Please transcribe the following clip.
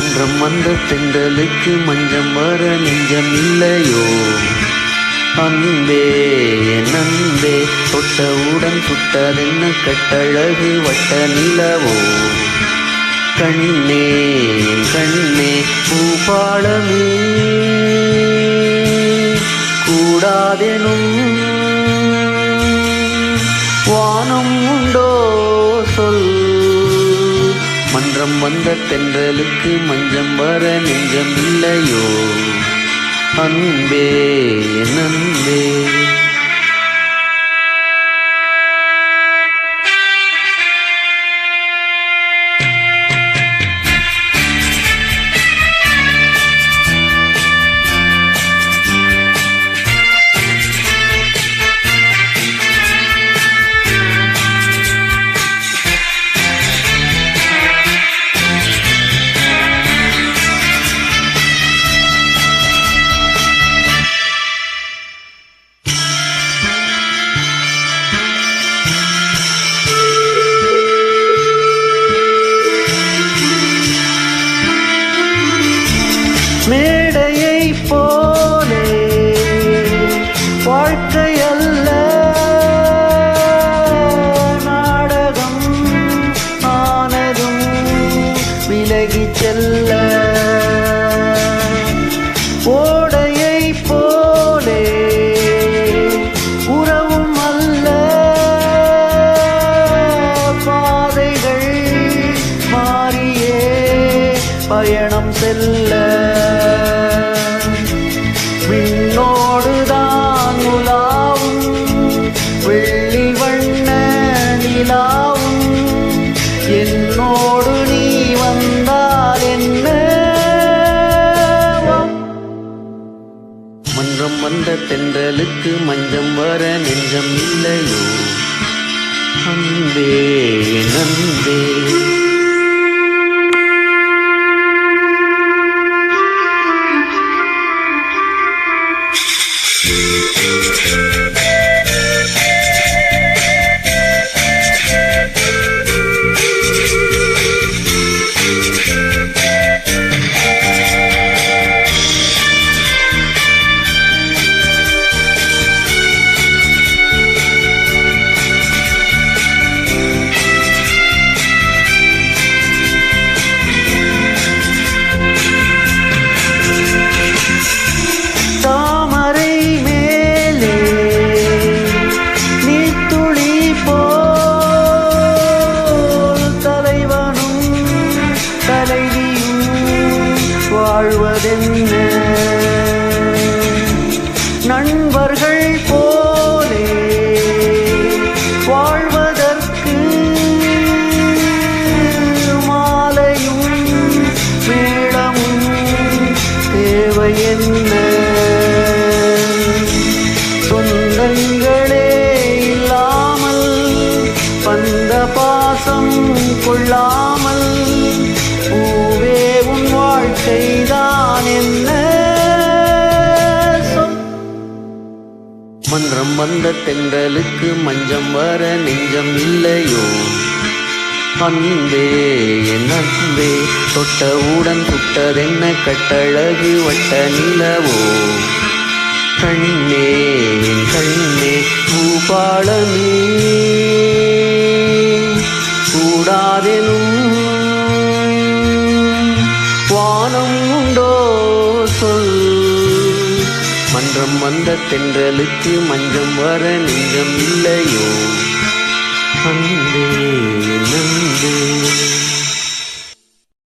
மன்றம் வந்த தென்றலுக்கு மஞ்சம் வர நெஞ்சம் இல்லையோ? அன்பே என் தொட்டவுடன் சுட்டதென்ன கட்டழகு வட்ட நிலவோ? கண்ணே கண்ணே பூபாளமே கூடாதெனும் மன்றம் வந்த தென்றலுக்கு மஞ்சம் வர நெஞ்சம் இல்லையோ? அன்பே நன்பே. பயணம் செல்ல. விண்ணோடுதான் உலாவும் வெள்ளி வண்ண நிலாவும். என்னோடு நீ வந்தால் என்ன? மன்றம் வந்த தென்றலுக்கு மஞ்சம் வர நெஞ்சம் இல்லையோ? அன்பே நன்பே. கண்களே இல்லாமல் பந்த பாசம் கொள்ளாமல் பூவே உன் வாழ்க்கைதான் என்ன? சொல். மன்றம் வந்த தென்றலுக்கு மஞ்சம் வர நெஞ்சம் இல்லையோ? அன்பே என் அன்பே தொட்டவுடன் சுட்டதென்ன கட்டழகு வட்ட நிலவோ? கண்ணே என் கண்ணே பூபாலமே கூடாதெனும் வானம் உண்டோ சொல். மன்றம் வந்த தென்றலுக்கு மஞ்சம் வர நெஞ்சம் இல்லையோ? அன்பே என்